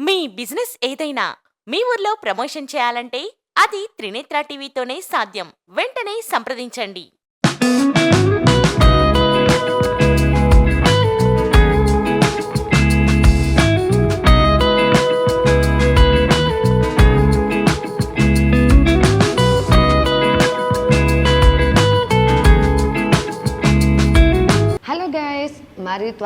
మీ business ఏదైనా మీ ఊర్లో promotion చేయాలంటే అది త్రినేత్ర టీవీతోనే సాధ్యం. వెంటనే సంప్రదించండి.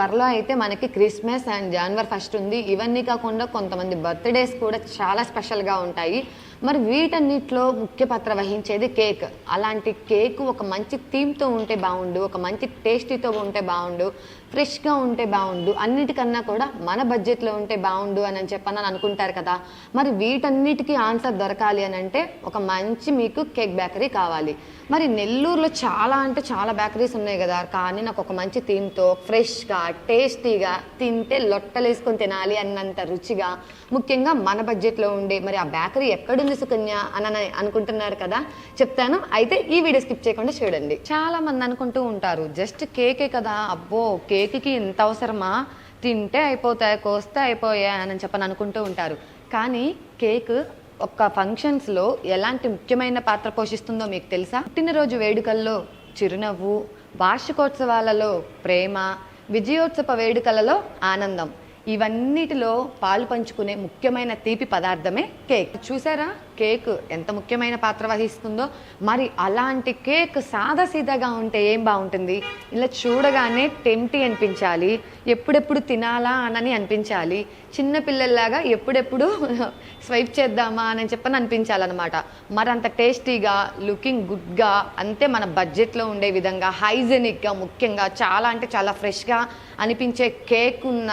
త్వరలో అయితే మనకి క్రిస్మస్ అండ్ జనవరి ఫస్ట్ ఉంది. ఇవన్నీ కాకుండా కొంతమంది బర్త్డేస్ కూడా చాలా స్పెషల్గా ఉంటాయి. మరి వీటన్నిటిలో ముఖ్య పాత్ర వహించేది కేక్. అలాంటి కేక్ ఒక మంచి థీమ్తో ఉంటే బాగుండు ఒక మంచి టేస్టీతో ఉంటే బాగుండు ఫ్రెష్గా ఉంటే బాగుండు అన్నిటికన్నా కూడా మన బడ్జెట్లో ఉంటే బాగుండు అని చెప్పని అనుకుంటారు కదా. మరి వీటన్నిటికీ ఆన్సర్ దొరకాలి అని అంటే ఒక మంచి మీకు కేక్ బేకరీ కావాలి. మరి నెల్లూరులో చాలా అంటే చాలా బేకరీస్ ఉన్నాయి కదా. కానీ నాకు ఒక మంచి థీమ్తో ఫ్రెష్గా టేస్టీగా తింటే లొట్టలేసుకొని తినాలి అన్నంత రుచిగా ముఖ్యంగా మన బడ్జెట్లో ఉండే మరి ఆ బేకరీ ఎక్కడుంది సుకన్య అని అని అనుకుంటున్నారు కదా చెప్తాను. అయితే ఈ వీడియో స్కిప్ చేయకుండా చూడండి. చాలా మంది అనుకుంటూ ఉంటారు జస్ట్ కేకే కదా అబ్బో కేక్కి ఇంత అవసరమా? తింటే అయిపోతాయి కోస్తే అయిపోయా? అని చెప్పని అనుకుంటూ ఉంటారు. కానీ కేక్ ఒక్క ఫంక్షన్స్లో ఎలాంటి ముఖ్యమైన పాత్ర పోషిస్తుందో మీకు తెలుసా? పుట్టినరోజు వేడుకల్లో చిరునవ్వు వార్షికోత్సవాలలో ప్రేమ విజయోత్సవ వేడుకలలో ఆనందం. ఇవన్నిటిలో పాలు పంచుకునే ముఖ్యమైన తీపి పదార్థమే కేక్. చూసారా? కేక్ ఎంత ముఖ్యమైన పాత్ర వహిస్తుందో మరి అలాంటి కేక్ సాదాసీదాగా ఉంటే ఏం బాగుంటుంది? ఇలా చూడగానే టెంప్టీ అనిపించాలి ఎప్పుడెప్పుడు తినాలా అనని అనిపించాలి చిన్న పిల్లల్లాగా ఎప్పుడెప్పుడు స్వైప్ చేద్దామా అని చెప్పని అనిపించాలన్నమాట. మరి అంత టేస్టీగా లుకింగ్ గుడ్గా అంతే మన బడ్జెట్లో ఉండే విధంగా హైజెనిక్గా ముఖ్యంగా చాలా అంటే చాలా ఫ్రెష్గా అనిపించే కేక్ ఉన్న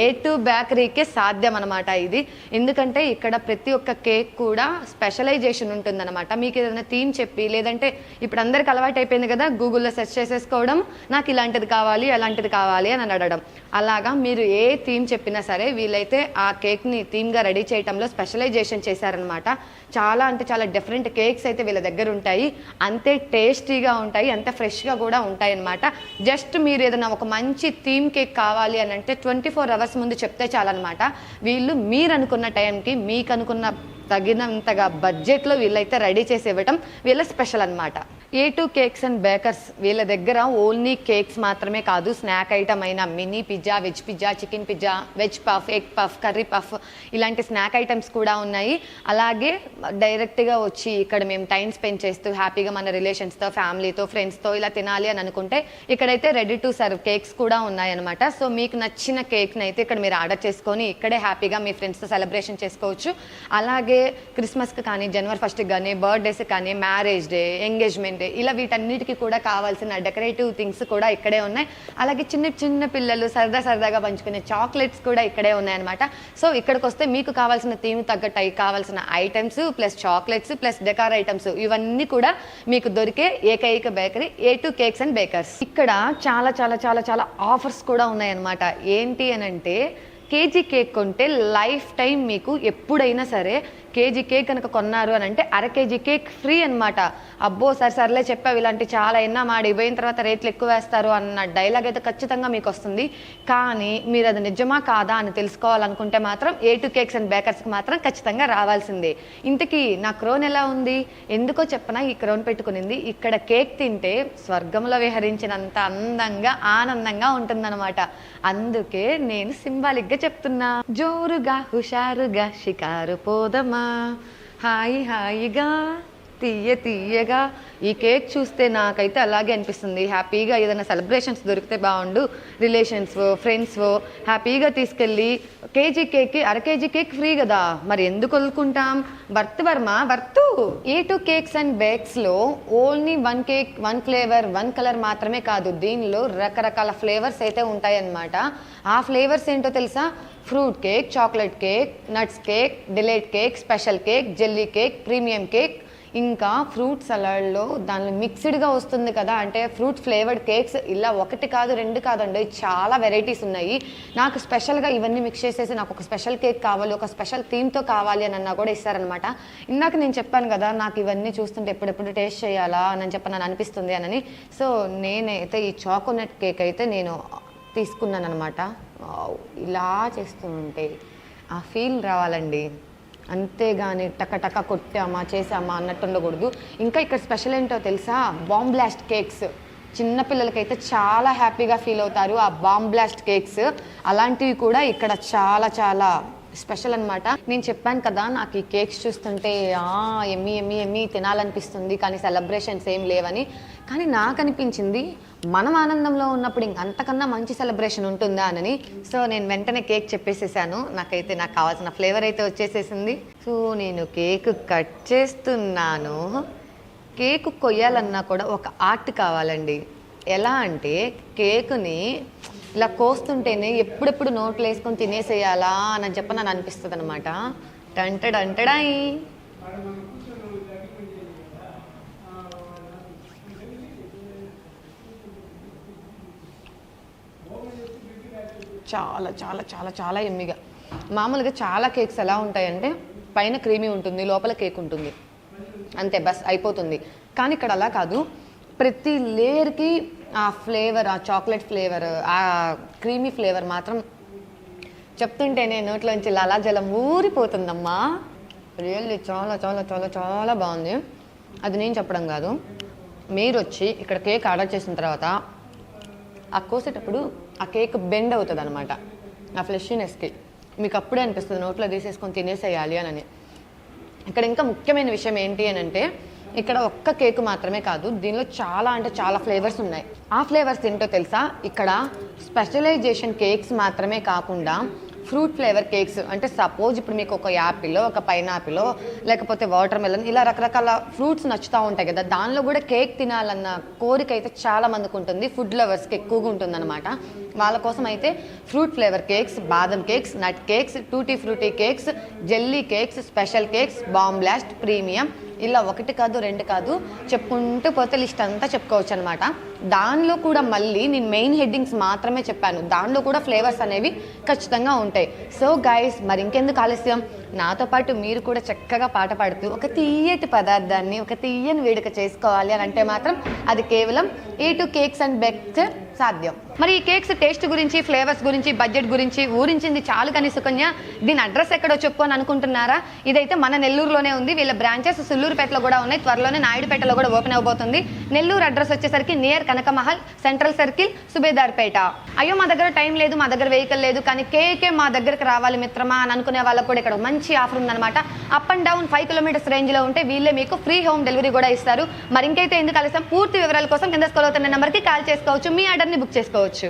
ఏ టు బేకరీకే సాధ్యం అనమాట ఇది. ఎందుకంటే ఇక్కడ ప్రతి ఒక్క కేక్ కూడా స్పెషలైజేషన్ ఉంటుందన్నమాట. మీకు ఏదైనా థీమ్ చెప్పి లేదంటే ఇప్పుడు అందరికి అలవాటు అయిపోయింది కదా గూగుల్లో సెర్చ్ చేసేసుకోవడం నాకు ఇలాంటిది కావాలి అలాంటిది కావాలి అని అడగడం అలాగా మీరు ఏ థీమ్ చెప్పినా సరే వీళ్ళైతే ఆ కేక్ని థీమ్గా రెడీ చేయడంలో స్పెషలైజేషన్ చేశారనమాట చాలా అంటే చాలా డిఫరెంట్ కేక్స్ అయితే వీళ్ళ దగ్గర ఉంటాయి. అంతే టేస్టీగా ఉంటాయి అంతే ఫ్రెష్గా కూడా ఉంటాయి అనమాట జస్ట్ మీరు ఏదైనా ఒక మంచి థీమ్ కేక్ కావాలి అని అంటే ట్వంటీ ఫోర్ అవర్స్ ముందు చెప్తే చాలన్నమాట. వీళ్ళు మీరు అనుకున్న టైంకి మీకు అనుకున్న తగినంతగా బడ్జెట్లో వీళ్ళైతే రెడీ చేసి ఇవ్వటం వీళ్ళ స్పెషల్ అనమాట A two cakes and bakers వీళ్ళ దగ్గర ఓన్లీ కేక్స్ మాత్రమే కాదు స్నాక్ ఐటమ్ అయిన mini pizza veg pizza chicken pizza veg puff egg puff curry puff ఇలాంటి స్నాక్ ఐటమ్స్ కూడా ఉన్నాయి. అలాగే డైరెక్ట్గా వచ్చి ఇక్కడ మేము టైం స్పెండ్ చేస్తూ హ్యాపీగా మన రిలేషన్స్తో ఫ్యామిలీతో ఫ్రెండ్స్తో ఇలా తినాలి అని అనుకుంటే ఇక్కడైతే రెడీ టు సర్వ్ కేక్స్ కూడా ఉన్నాయన్నమాట. సో మీకు నచ్చిన కేక్ని అయితే ఇక్కడ మీరు ఆర్డర్ చేసుకొని ఇక్కడే హ్యాపీగా మీ ఫ్రెండ్స్తో సెలబ్రేషన్ చేసుకోవచ్చు. అలాగే క్రిస్మస్కి కానీ జనవరి ఫస్ట్కి కానీ బర్త్డేస్కి కానీ మ్యారేజ్ డే ఎంగేజ్మెంట్ డే ఇలా వీటన్నిటికీ కూడా కావాల్సిన డెకరేటివ్ థింగ్స్ కూడా ఇక్కడే ఉన్నాయి. అలాగే చిన్న చిన్న పిల్లలు సరదా సరదాగా పంచుకునే చాక్లెట్స్ కూడా ఇక్కడే ఉన్నాయన్నమాట. సో ఇక్కడికి వస్తే మీకు కావాల్సిన థీమ్ తగ్గట్టు కావాల్సిన items plus chocolates plus decor items ఇవన్నీ కూడా మీకు దొరికే ఏకైక bakery A two cakes and bakers ఇక్కడ చాలా చాలా చాలా చాలా ఆఫర్స్ కూడా ఉన్నాయన్నమాట. ఏంటి అని అంటే కేజీ కేక్ కొంటే లైఫ్ టైం మీకు ఎప్పుడైనా సరే కేజీ కేక్ కనుక కొన్నారు అని అంటే అర కేజీ కేక్ ఫ్రీ అనమాట అబ్బో సరే సర్లే చెప్పావు ఇలాంటి చాలా ఎన్నా మాడి పోయిన తర్వాత రేట్లు ఎక్కువ వేస్తారు అన్న డైలాగ్ అయితే ఖచ్చితంగా మీకు వస్తుంది. కానీ మీరు అది నిజమా కాదా అని తెలుసుకోవాలనుకుంటే మాత్రం ఏ టు కేక్స్ అండ్ బేకర్స్కి మాత్రం ఖచ్చితంగా రావాల్సిందే. ఇంతకీ నా క్రోన్ ఎలా ఉంది? ఎందుకో చెప్పనా ఈ క్రోన్ పెట్టుకునింది? ఇక్కడ కేక్ తింటే స్వర్గంలో విహరించినంత అందంగా ఆనందంగా ఉంటుందన్నమాట. అందుకే నేను సింబాలిక్గా చెప్తున్నా. జోరుగా హుషారుగా షికారు పోదమా? hi, how you go? తీయ తీయగా ఈ కేక్ చూస్తే నాకైతే అలాగే అనిపిస్తుంది. హ్యాపీగా ఏదైనా సెలబ్రేషన్స్ దొరికితే బాగుండు. రిలేషన్స్ ఫ్రెండ్స్ హ్యాపీగా తీసుకెళ్ళి కేజీ కేక్కి అర కేజీ కేక్ ఫ్రీ కదా. మరి ఎందుకు వదులుకుంటాం? భర్త్ Varma? Worth! A two cakes and బేక్స్లో only one cake one flavour one colour మాత్రమే కాదు దీనిలో రకరకాల ఫ్లేవర్స్ అయితే ఉంటాయన్నమాట. ఆ ఫ్లేవర్స్ ఏంటో తెలుసా? Fruit cake chocolate cake nuts cake delight cake special cake jelly cake premium cake ఇంకా ఫ్రూట్ సలాడ్లో దానిలో మిక్స్డ్గా వస్తుంది కదా అంటే ఫ్రూట్ ఫ్లేవర్డ్ కేక్స్ ఇలా ఒకటి కాదు రెండు కాదండి చాలా వెరైటీస్ ఉన్నాయి. నాకు స్పెషల్గా ఇవన్నీ మిక్స్ చేసేసి నాకు ఒక స్పెషల్ కేక్ కావాలి ఒక స్పెషల్ థీమ్తో కావాలి అని అన్నా కూడా ఇస్తారనమాట ఇందాక నేను చెప్పాను కదా నాకు ఇవన్నీ చూస్తుంటే ఎప్పుడెప్పుడు టేస్ట్ చేయాలా అని చెప్పి నన్ను అనిపిస్తుంది అని సో నేనైతే ఈ చాకోనట్ కేక్ అయితే నేను తీసుకున్నాను అనమాట ఇలా చేస్తూ ఉంటే ఆ ఫీల్ రావాలండి. అంతేగాని టక టక కొట్టామా చేసామా అన్నట్టు ఉండకూడదు. ఇంకా ఇక్కడ స్పెషల్ ఏంటో తెలుసా? Bomb blast cakes. చిన్న పిల్లలకైతే చాలా హ్యాపీగా ఫీల్ అవుతారు ఆ బాంబ్ బ్లాస్ట్ కేక్స్. అలాంటివి కూడా ఇక్కడ చాలా చాలా స్పెషల్ అనమాట నేను చెప్పాను కదా నాకు ఈ కేక్స్ చూస్తుంటే ఎమ్మి ఎమ్మి ఎమ్మి తినాలనిపిస్తుంది కానీ సెలబ్రేషన్స్ ఏం లేవని. కానీ నాకు అనిపించింది మనం ఆనందంలో ఉన్నప్పుడు ఇంకంతకన్నా మంచి సెలబ్రేషన్ ఉంటుందా అని సో నేను వెంటనే కేక్ చెప్పేసేసాను. నాకైతే నాకు కావాల్సిన ఫ్లేవర్ అయితే వచ్చేసేసింది. సో నేను కేక్ కట్ చేస్తున్నాను. కేక్ కొయ్యాలన్నా కూడా ఒక ఆర్ట్ కావాలండి. ఎలా అంటే కేకుని ఇలా కోస్తుంటేనే ఎప్పుడెప్పుడు నోట్లు వేసుకొని తినేసేయాలా అని చెప్పి నన్ను అనిపిస్తుంది అనమాట టంటడంటడాయి చాలా చాలా చాలా చాలా ఎమ్మిగా. మామూలుగా చాలా కేక్స్ ఎలా ఉంటాయంటే పైన క్రీమీ ఉంటుంది లోపల కేక్ ఉంటుంది. అంతే బస్ అయిపోతుంది. కానీ ఇక్కడ అలా కాదు. ప్రతి లేయర్కి ఆ ఫ్లేవర్ ఆ చాక్లెట్ ఫ్లేవర్ ఆ క్రీమీ ఫ్లేవర్ మాత్రం చెప్తుంటేనే నోట్లోంచి లలాజలం ఊరిపోతుందమ్మా. రియల్లీ చాలా చాలా చాలా చాలా బాగుంది. అది నేను చెప్పడం కాదు. మీరు వచ్చి ఇక్కడ కేక్ ఆర్డర్ చేసిన తర్వాత ఆ కోసేటప్పుడు ఆ కేక్ బెండ్ అవుతుంది అనమాట ఆ ఫ్లెషినెస్కి మీకు అప్పుడే అనిపిస్తుంది నోట్లో తీసేసుకొని తినేసేయాలి అని. ఇక్కడ ఇంకా ముఖ్యమైన విషయం ఏంటి అని అంటే ఇక్కడ ఒక్క కేక్ మాత్రమే కాదు దీనిలో చాలా అంటే చాలా ఫ్లేవర్స్ ఉన్నాయి. ఆ ఫ్లేవర్స్ ఏంటో తెలుసా? ఇక్కడ స్పెషలైజేషన్ కేక్స్ మాత్రమే కాకుండా ఫ్రూట్ ఫ్లేవర్ కేక్స్ అంటే సపోజ్ ఇప్పుడు మీకు ఒక యాపిల్ ఒక పైనాపిల్ లేకపోతే వాటర్ మెలన్ ఇలా రకరకాల ఫ్రూట్స్ నచ్చుతూ ఉంటాయి కదా దానిలో కూడా కేక్ తినాలన్న కోరిక అయితే చాలా మందికి ఉంటుంది ఫుడ్ లవర్స్కి ఎక్కువగా ఉంటుందన్నమాట. వాళ్ళ కోసం అయితే ఫ్రూట్ ఫ్లేవర్ కేక్స్ బాదం cakes nut cakes tutti frutti cakes jelly cakes special cakes bomb blast premium ఇలా ఒకటి కాదు రెండు కాదు చెప్పుకుంటూ పోతే లిస్ట్ అంతా చెప్పుకోవచ్చు అనమాట దానిలో కూడా మళ్ళీ నేను మెయిన్ హెడ్డింగ్స్ మాత్రమే చెప్పాను. దానిలో కూడా ఫ్లేవర్స్ అనేవి ఖచ్చితంగా ఉంటాయి. సో గైస్ మరి ఇంకెందుకు ఆలస్యం? నాతో పాటు మీరు కూడా చక్కగా పాట పాడుతూ ఒక తీయటి పదార్థాన్ని ఒక తీయని వేడుక చేసుకోవాలి అని అంటే మాత్రం అది కేవలం A two cakes and bakes సాధ్యం. మరి ఈ కేక్స్ టేస్ట్ గురించి ఫ్లేవర్స్ గురించి బడ్జెట్ గురించి ఊరించింది చాలు కానీ సుకన్య దీని అడ్రస్ ఎక్కడో చెప్పు అని అనుకుంటున్నారా? ఇదైతే మన నెల్లూరులోనే ఉంది. వీళ్ళ బ్రాంచెస్ సుల్లూరుపేటలో కూడా ఉన్నాయి. త్వరలోనే నాయుడుపేటలో కూడా ఓపెన్ అవబోతుంది. నెల్లూరు అడ్రస్ వచ్చేసరికి near Kanakamahal central circle Subedarpet. అయ్యో మా దగ్గర టైం లేదు మా దగ్గర వెహికల్ లేదు కానీ కేకే మా దగ్గరకు రావాలి మిత్రమా అని అనుకునే వాళ్ళకు కూడా ఇక్కడ మంచి ఆఫర్ ఉందన్నమాట. Up and down five kilometres రేంజ్లో ఉంటే వీళ్ళే మీకు ఫ్రీ హోమ్ డెలివరీ కూడా ఇస్తారు. మరి ఇంకైతే ఎందుకు కలిసాం పూర్తి వివరాల కోసం కింద స్కూల్ అవుతున్న నెంబర్కి కాల్ చేసుకోవచ్చు మీ ఆర్డర్ని బుక్ చేసుకోవచ్చు.